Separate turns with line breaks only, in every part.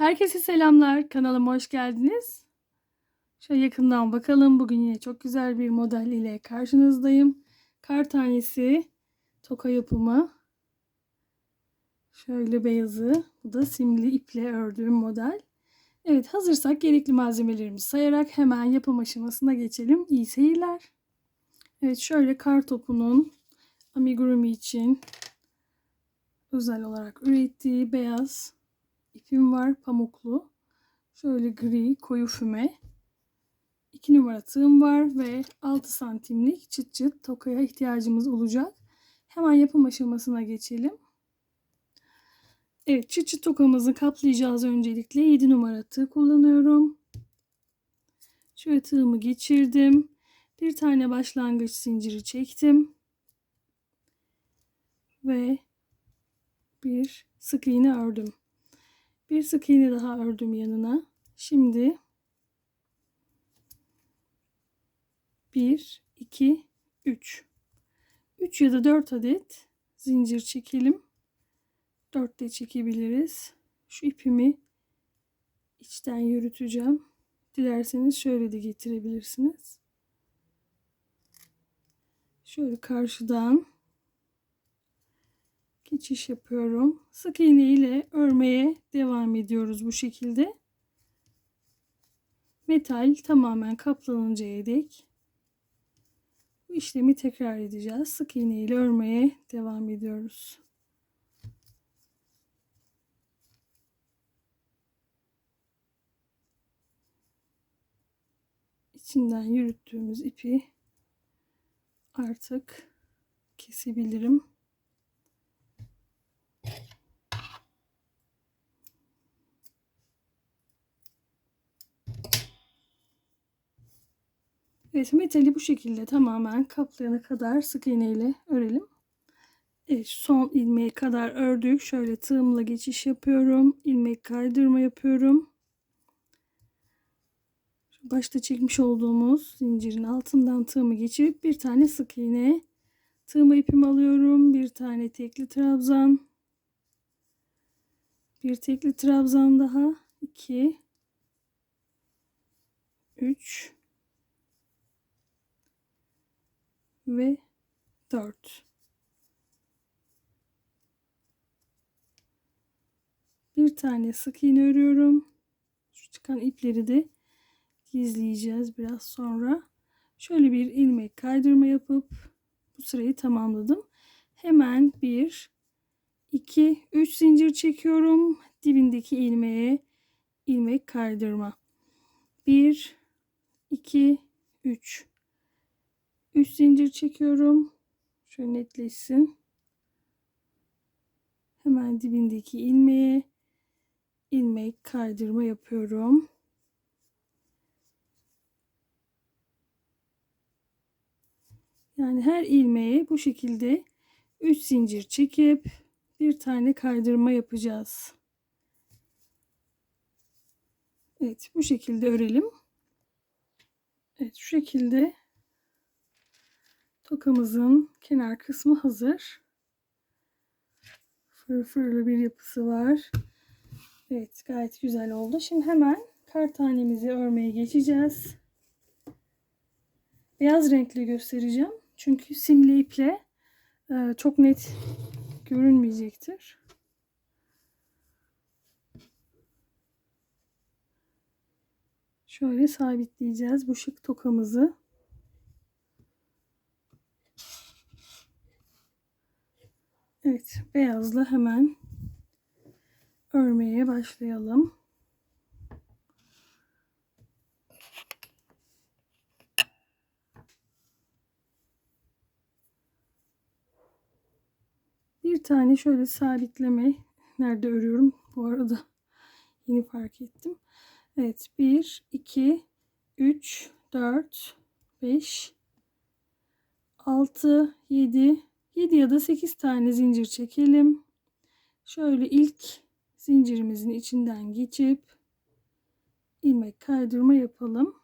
Herkese selamlar. Kanalıma hoş geldiniz. Şöyle yakından bakalım. Bugün yine çok güzel bir model ile karşınızdayım. Kar tanesi toka yapımı. Şöyle beyazı. Bu da simli iple ördüğüm model. Evet hazırsak gerekli malzemelerimizi sayarak hemen yapım aşamasına geçelim. İyi seyirler. Evet şöyle kar topunun amigurumi için özel olarak ürettiği beyaz ipim var pamuklu. Şöyle gri koyu füme. 2 numara tığım var ve 6 santimlik çıt çıt tokaya ihtiyacımız olacak. Hemen yapım aşamasına geçelim. Evet çıt çıt tokamızı kaplayacağız öncelikle. 7 numara tığ kullanıyorum. Şöyle tığımı geçirdim. Bir tane başlangıç zinciri çektim. Ve bir sık iğne ördüm. Bir sık iğne daha ördüm yanına. Şimdi 1 2 3 3 ya da 4 adet zincir çekelim. 4 de çekebiliriz. Şu ipimi içten yürüteceğim. Dilerseniz şöyle de getirebilirsiniz. Şöyle karşıdan geçiş yapıyorum. Sık iğne ile örmeye devam ediyoruz bu şekilde. Metal tamamen kaplanıncaya dek bu işlemi tekrar edeceğiz. Sık iğne ile örmeye devam ediyoruz. İçinden yürüttüğümüz ipi artık kesebilirim. Evet metali bu şekilde tamamen kaplayana kadar sık iğne ile örelim. Evet son ilmeğe kadar ördük. Şöyle tığımla geçiş yapıyorum. ilmek kaydırma yapıyorum. Başta çekmiş olduğumuz zincirin altından tığımı geçirip bir tane sık iğne tığıma ipimi alıyorum. Bir tane tekli trabzan. Bir tekli trabzan daha. 2 3 ve 4. Bir tane sık iğne örüyorum. Şu çıkan ipleri de gizleyeceğiz biraz sonra. Şöyle bir ilmek kaydırma yapıp bu sırayı tamamladım. Hemen 1 2 3 zincir çekiyorum. Dibindeki ilmeğe ilmek kaydırma. 1 2 3 3 zincir çekiyorum. Şöyle netleşsin. Hemen dibindeki ilmeğe ilmek kaydırma yapıyorum. Yani her ilmeğe bu şekilde 3 zincir çekip bir tane kaydırma yapacağız. Evet bu şekilde örelim. Evet şu şekilde Tokamızın kenar kısmı hazır. Fırfırlı bir yapısı var. Evet gayet güzel oldu. Şimdi hemen kar tanemizi örmeye geçeceğiz. Beyaz renkli göstereceğim. Çünkü simli iple e, çok net görünmeyecektir. Şöyle sabitleyeceğiz bu şık tokamızı. Evet, beyazla hemen örmeye başlayalım. Bir tane şöyle sabitleme nerede örüyorum bu arada yeni fark ettim. Evet 1 2 3 4 5 6 7 7 ya da 8 tane zincir çekelim. Şöyle ilk zincirimizin içinden geçip ilmek kaydırma yapalım.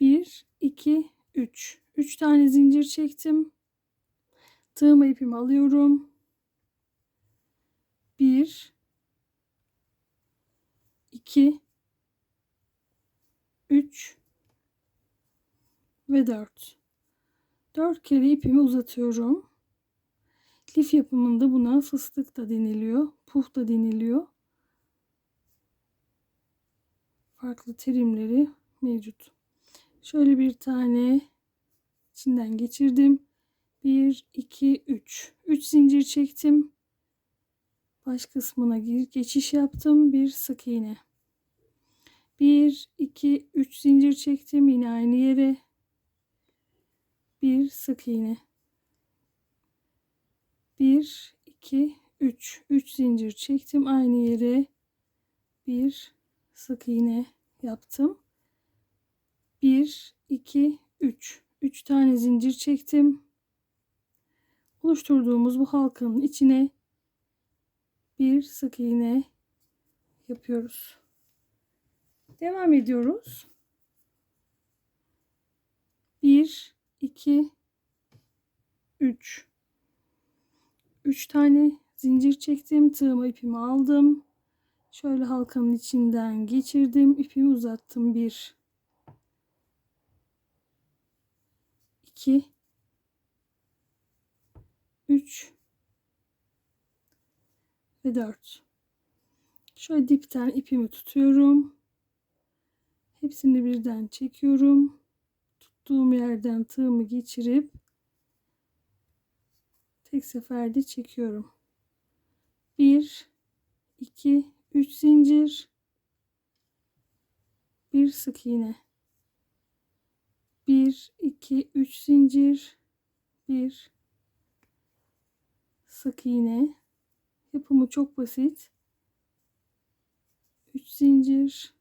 1 2 3 3 tane zincir çektim. Tığıma ipimi alıyorum. 1 2 3 ve 4. 4 kere ipimi uzatıyorum. Lif yapımında buna fıstık da deniliyor, puf da deniliyor. Farklı terimleri mevcut. Şöyle bir tane içinden geçirdim. 1 2 3. 3 zincir çektim. Baş kısmına geçiş yaptım. Bir sık iğne. 1 2 3 zincir çektim yine aynı yere. Bir sık iğne. 1 2 3 3 zincir çektim aynı yere. Bir sık iğne yaptım. 1 2 3 3 tane zincir çektim. Oluşturduğumuz bu halkanın içine bir sık iğne yapıyoruz. Devam ediyoruz. 1 2 3 3 tane zincir çektim. Tığıma ipimi aldım. Şöyle halkanın içinden geçirdim. ipimi uzattım. 1 2 3 ve 4 şöyle dipten ipimi tutuyorum hepsini birden çekiyorum tuttuğum yerden tığımı geçirip tek seferde çekiyorum. 1 2 3 zincir. Bir sık iğne. 1 2 3 zincir. 1 sık iğne. Yapımı çok basit. 3 zincir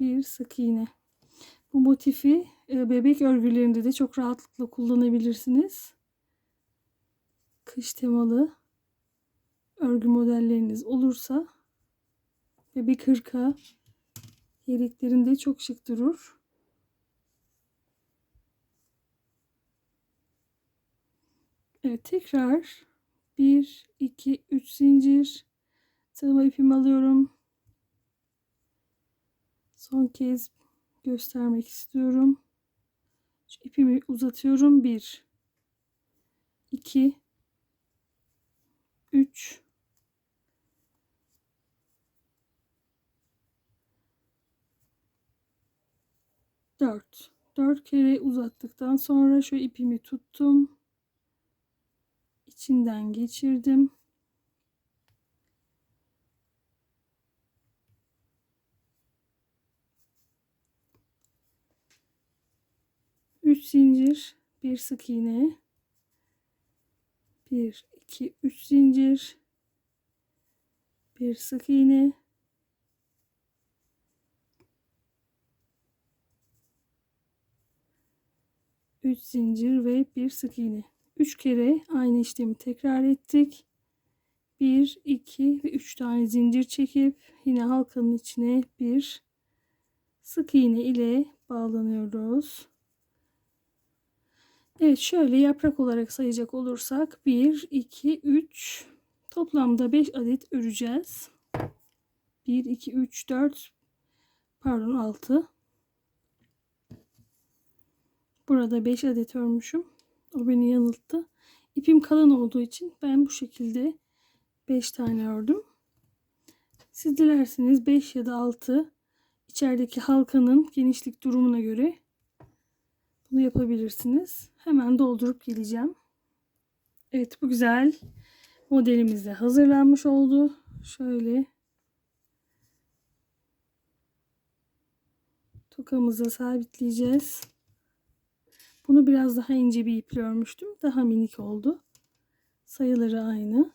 bir sık iğne. Bu motifi e, bebek örgülerinde de çok rahatlıkla kullanabilirsiniz. Kış temalı örgü modelleriniz olursa bebek hırka yeleklerinde çok şık durur. Evet tekrar 1 2 3 zincir. Tığıma ipimi alıyorum. Son kez göstermek istiyorum. Şu ipimi uzatıyorum. 1 2 3 4 4 kere uzattıktan sonra şu ipimi tuttum içinden geçirdim. Üç zincir, bir sık iğne. Bir, iki, üç zincir. Bir sık iğne. Üç zincir ve bir sık iğne. 3 kere aynı işlemi tekrar ettik. 1, 2 ve 3 tane zincir çekip yine halkanın içine bir sık iğne ile bağlanıyoruz. Evet şöyle yaprak olarak sayacak olursak 1, 2, 3 toplamda 5 adet öreceğiz. 1, 2, 3, 4 pardon 6 Burada 5 adet örmüşüm. O beni yanılttı. İpim kalın olduğu için ben bu şekilde 5 tane ördüm. Siz dilerseniz 5 ya da 6 içerideki halkanın genişlik durumuna göre bunu yapabilirsiniz. Hemen doldurup geleceğim. Evet bu güzel modelimiz de hazırlanmış oldu. Şöyle tokamıza sabitleyeceğiz. Bunu biraz daha ince bir iple örmüştüm. Daha minik oldu. Sayıları aynı.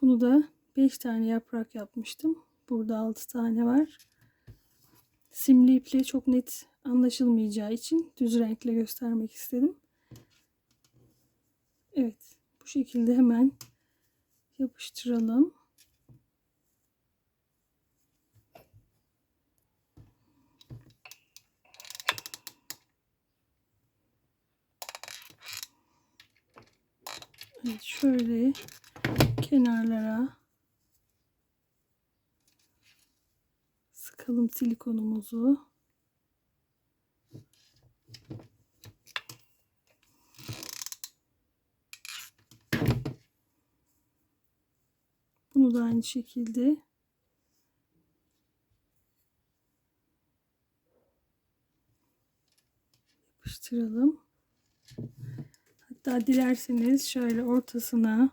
Bunu da 5 tane yaprak yapmıştım. Burada 6 tane var. Simli iple çok net anlaşılmayacağı için düz renkle göstermek istedim. Evet. Bu şekilde hemen yapıştıralım. Evet şöyle kenarlara sıkalım silikonumuzu. Bunu da aynı şekilde yapıştıralım. Hatta dilerseniz şöyle ortasına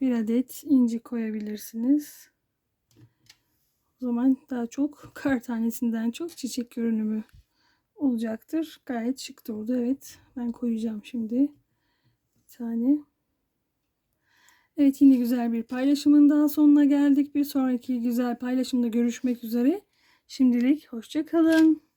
bir adet inci koyabilirsiniz. O zaman daha çok kar tanesinden çok çiçek görünümü olacaktır. Gayet şık durdu. Evet ben koyacağım şimdi bir tane. Evet yine güzel bir paylaşımın daha sonuna geldik. Bir sonraki güzel paylaşımda görüşmek üzere. Şimdilik hoşça kalın.